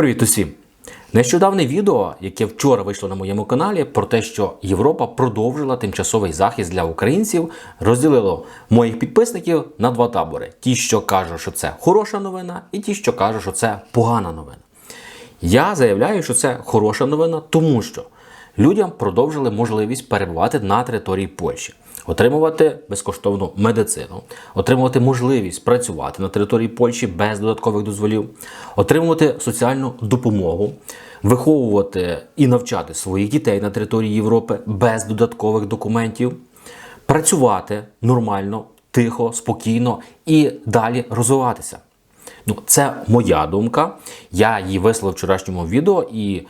Привіт усім! Нещодавне відео, яке вчора вийшло на моєму каналі, про те, що Європа продовжила тимчасовий захист для українців, розділило моїх підписників на два табори: ті, що кажуть, що це хороша новина, і ті, що кажуть, що це погана новина. Я заявляю, що це хороша новина, тому що людям продовжили можливість перебувати на території Польщі, отримувати безкоштовну медицину, отримувати можливість працювати на території Польщі без додаткових дозволів, отримувати соціальну допомогу, виховувати і навчати своїх дітей на території Європи без додаткових документів, працювати нормально, тихо, спокійно і далі розвиватися. Ну, це моя думка. Я її висловив в вчорашньому відео, і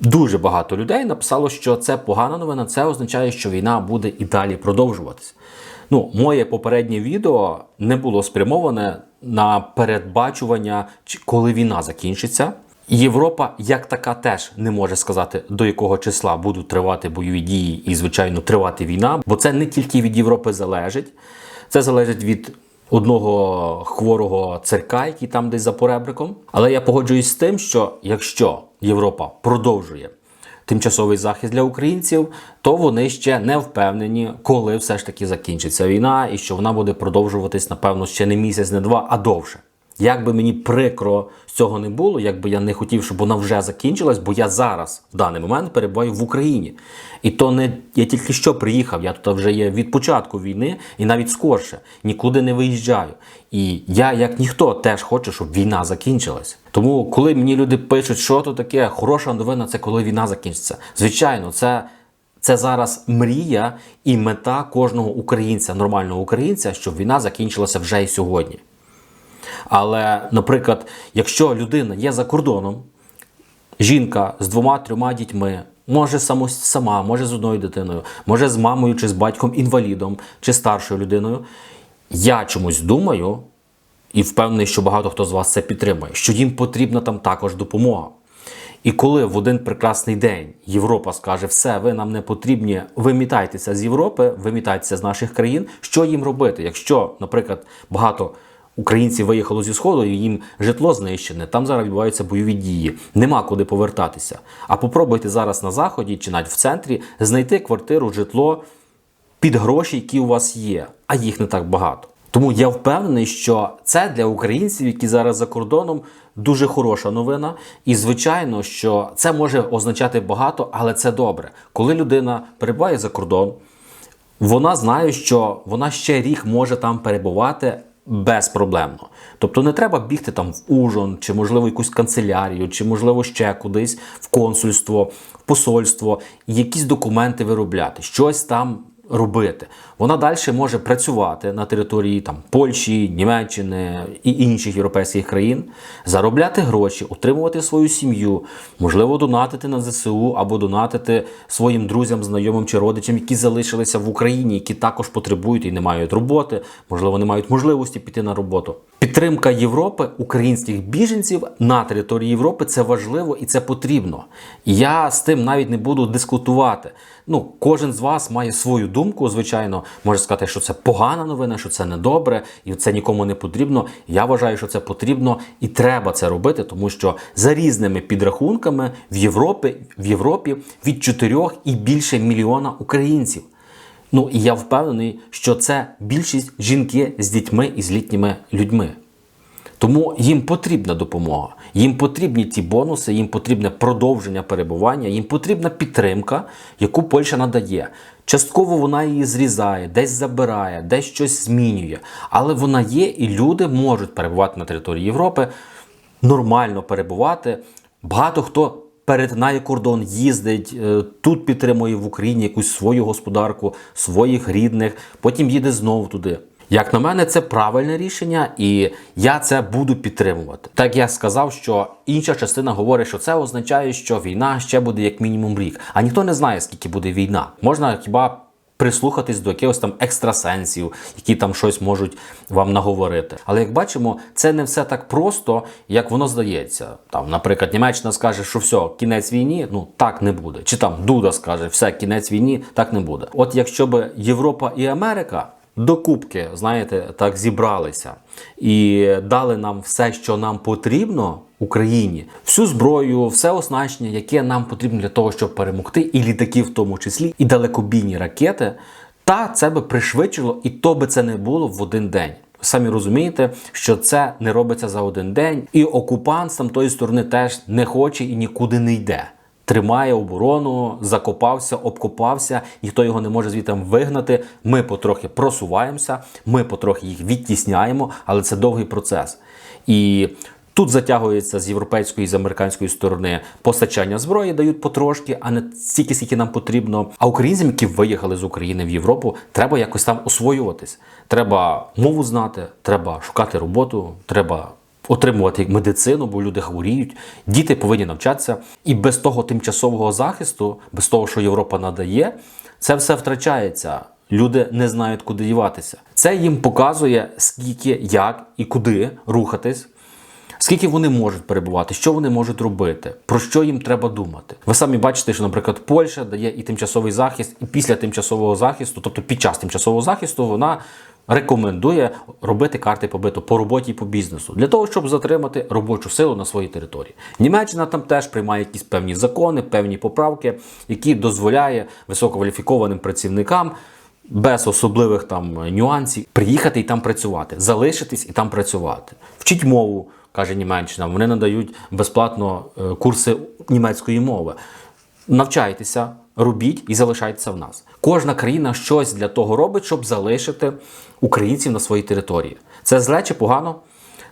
дуже багато людей написало, що це погана новина. Це означає, що війна буде і далі продовжуватися. Ну, моє попереднє відео не було спрямоване на передбачування, коли війна закінчиться. Європа як така теж не може сказати, до якого числа будуть тривати бойові дії і, звичайно, тривати війна, бо це не тільки від Європи залежить, це залежить від одного хворого цирка, який там десь за поребриком. Але я погоджуюсь з тим, що якщо Європа продовжує тимчасовий захист для українців, то вони ще не впевнені, коли все ж таки закінчиться війна, і що вона буде продовжуватись, напевно, ще не місяць, не два, а довше. Як би мені прикро з цього не було, як би я не хотів, щоб вона вже закінчилась, бо я зараз в даний момент перебуваю в Україні. І то не я тільки що приїхав, я тут вже є від початку війни і навіть скорше, нікуди не виїжджаю. І я, як ніхто, теж хочу, щоб війна закінчилась. Тому, коли мені люди пишуть, що то таке, хороша новина, це коли війна закінчиться. Звичайно, це. Це зараз мрія і мета кожного українця, нормального українця, щоб війна закінчилася вже і сьогодні. Але, наприклад, якщо людина є за кордоном, жінка з двома-трьома дітьми, може само, сама, може з одною дитиною, може з мамою чи з батьком інвалідом, чи старшою людиною, я чомусь думаю, і впевнений, що багато хто з вас це підтримує, що їм потрібна там також допомога. І коли в один прекрасний день Європа скаже, все, ви нам не потрібні, вимітайтеся з Європи, вимітайтеся з наших країн, що їм робити? Якщо, наприклад, багато українців виїхало зі Сходу, їм житло знищене, там зараз відбуваються бойові дії, нема куди повертатися. А попробуйте зараз на Заході чи навіть в центрі знайти квартиру, житло під гроші, які у вас є, а їх не так багато. Тому я впевнений, що це для українців, які зараз за кордоном, дуже хороша новина. І звичайно, що це може означати багато, але це добре. Коли людина перебуває за кордон, вона знає, що вона ще рік може там перебувати безпроблемно. Тобто не треба бігти там в ужин, чи можливо якусь канцелярію, чи можливо ще кудись в консульство, в посольство, якісь документи виробляти, щось там робити. Вона далі може працювати на території там Польщі, Німеччини і інших європейських країн, заробляти гроші, утримувати свою сім'ю, можливо, донатити на ЗСУ або донатити своїм друзям, знайомим чи родичам, які залишилися в Україні, які також потребують і не мають роботи, можливо, не мають можливості піти на роботу. Підтримка Європи, українських біженців на території Європи це важливо і це потрібно. Я з тим навіть не буду дискутувати. Ну, кожен з вас має свою думку, звичайно, може сказати, що це погана новина, що це недобре, і це нікому не потрібно. Я вважаю, що це потрібно і треба це робити, тому що за різними підрахунками в Європі, в Європі від 4 і більше мільйона українців. Ну і я впевнений, що це більшість жінки з дітьми і з літніми людьми. Тому їм потрібна допомога, їм потрібні ті бонуси, їм потрібне продовження перебування, їм потрібна підтримка, яку Польща надає. Частково вона її зрізає, десь забирає, десь щось змінює. Але вона є, і люди можуть перебувати на території Європи, нормально перебувати. Багато хто перетинає кордон, їздить, е, тут підтримує в Україні якусь свою господарку, своїх рідних, потім їде знову туди. Як на мене, це правильне рішення, і я це буду підтримувати. Так я сказав, що інша частина говорить, що це означає, що війна ще буде як мінімум рік. А ніхто не знає, скільки буде війна. Можна хіба прислухатись до якихось там екстрасенсів, які там щось можуть вам наговорити. Але як бачимо, це не все так просто, як воно здається. Там, наприклад, Німеччина скаже, що все, кінець війні, ну так не буде. Чи там Дуда скаже, все, кінець війні, так не буде. От якщо б Європа і Америка докупки, знаєте, так зібралися і дали нам все, що нам потрібно Україні, всю зброю, все оснащення, яке нам потрібно для того, щоб перемогти, і літаки в тому числі, і далекобійні ракети. Та це би пришвидшило, і то би це не було в один день. Самі розумієте, що це не робиться за один день, і окупант з тамтої сторони теж не хоче і нікуди не йде. Тримає оборону, закопався, обкопався, ніхто його не може звідти вигнати. Ми потрохи просуваємося, ми потрохи їх відтісняємо, але це довгий процес. І Тут затягується з європейської і з американської сторони постачання зброї, дають потрошки, а не стільки, скільки нам потрібно. А українцям, які виїхали з України в Європу, треба якось там освоюватись. Треба мову знати, треба шукати роботу, треба отримувати медицину, бо люди хворіють. Діти повинні навчатися. І без того тимчасового захисту, без того, що Європа надає, це все втрачається. Люди не знають, куди діватися. Це їм показує, скільки, як і куди рухатись. Скільки вони можуть перебувати, що вони можуть робити, про що їм треба думати? Ви самі бачите, що, наприклад, Польща дає і тимчасовий захист, і після тимчасового захисту, тобто під час тимчасового захисту, вона рекомендує робити карти побиту по роботі і по бізнесу для того, щоб затримати робочу силу на своїй території. Німеччина там теж приймає якісь певні закони, певні поправки, які дозволяє висококваліфікованим працівникам. Без особливих там нюансів приїхати і там працювати, залишитись і там працювати, вчить мову, каже Німеччина. Вони надають безплатно е, курси німецької мови. Навчайтеся, робіть і залишайтеся в нас. Кожна країна щось для того робить, щоб залишити українців на своїй території. Це зле чи погано?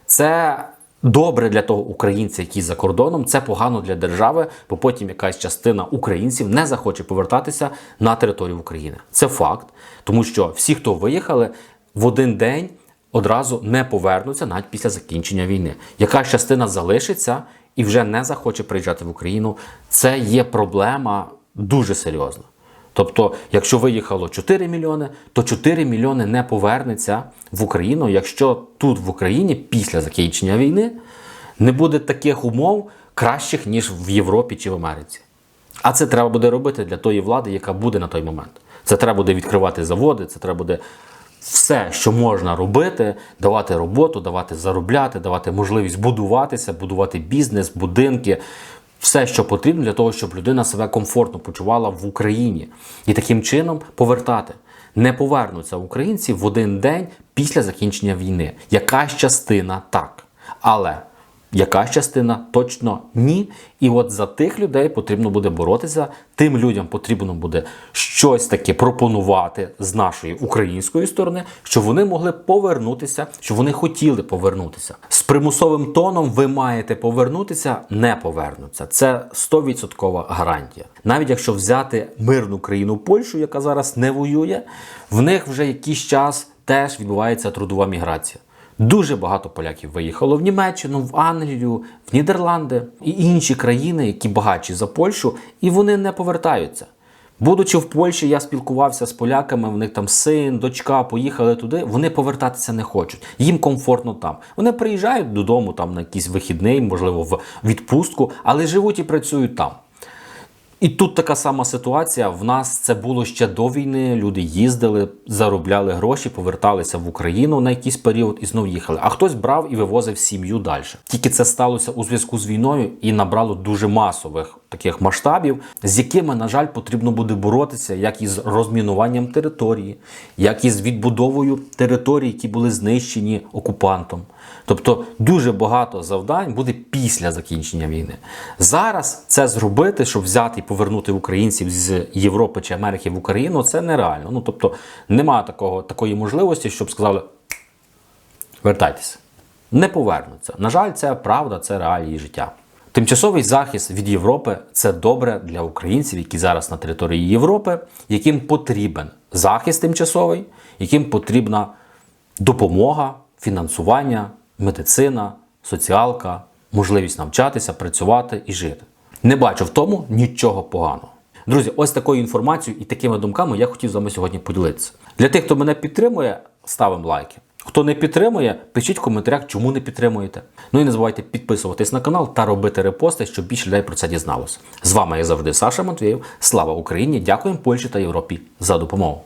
Це добре для того українця, який за кордоном, це погано для держави, бо потім якась частина українців не захоче повертатися на територію України. Це факт, тому що всі, хто виїхали в один день. Одразу не повернуться навіть після закінчення війни. Яка частина залишиться і вже не захоче приїжджати в Україну, це є проблема дуже серйозна. Тобто, якщо виїхало 4 мільйони, то 4 мільйони не повернеться в Україну, якщо тут в Україні після закінчення війни не буде таких умов кращих, ніж в Європі чи в Америці. А це треба буде робити для тої влади, яка буде на той момент. Це треба буде відкривати заводи, це треба буде все, що можна робити, давати роботу, давати заробляти, давати можливість будуватися, будувати бізнес, будинки. Все, що потрібно для того, щоб людина себе комфортно почувала в Україні і таким чином повертати. Не повернуться українці в один день після закінчення війни. Якась частина так. Але якась частина точно ні. І от за тих людей потрібно буде боротися. Тим людям потрібно буде щось таке пропонувати з нашої української сторони, щоб вони могли повернутися, щоб вони хотіли повернутися. З примусовим тоном ви маєте повернутися, не повернуться. Це 100% гарантія. Навіть якщо взяти мирну країну Польщу, яка зараз не воює, в них вже якийсь час теж відбувається трудова міграція. Дуже багато поляків виїхало в Німеччину, в Англію, в Нідерланди і інші країни, які багатші за Польщу, і вони не повертаються. Будучи в Польщі, я спілкувався з поляками, в них там син, дочка поїхали туди, вони повертатися не хочуть. Їм комфортно там. Вони приїжджають додому там на якийсь вихідний, можливо, в відпустку, але живуть і працюють там. І тут така сама ситуація. В нас це було ще до війни. Люди їздили, заробляли гроші, поверталися в Україну на якийсь період і знов їхали. А хтось брав і вивозив сім'ю далі. Тільки це сталося у зв'язку з війною і набрало дуже масових таких масштабів, з якими, на жаль, потрібно буде боротися, як із розмінуванням території, як і з відбудовою територій, які були знищені окупантом. Тобто дуже багато завдань буде після закінчення війни. Зараз це зробити, щоб взяти і повернути українців з Європи чи Америки в Україну, це нереально. Ну тобто немає такого, такої можливості, щоб сказали вертайтеся. Не повернуться. На жаль, це правда, це реалії життя. Тимчасовий захист від Європи це добре для українців, які зараз на території Європи, яким потрібен захист тимчасовий, яким потрібна допомога, фінансування, медицина, соціалка, можливість навчатися, працювати і жити. Не бачу в тому нічого поганого. Друзі, ось такою інформацією і такими думками я хотів з вами сьогодні поділитися. Для тих, хто мене підтримує, ставимо лайки. Хто не підтримує, пишіть в коментарях, чому не підтримуєте. Ну і не забувайте підписуватись на канал та робити репости, щоб більше людей про це дізналося. З вами як завжди Саша Матвєєв. Слава Україні! Дякуємо Польщі та Європі за допомогу.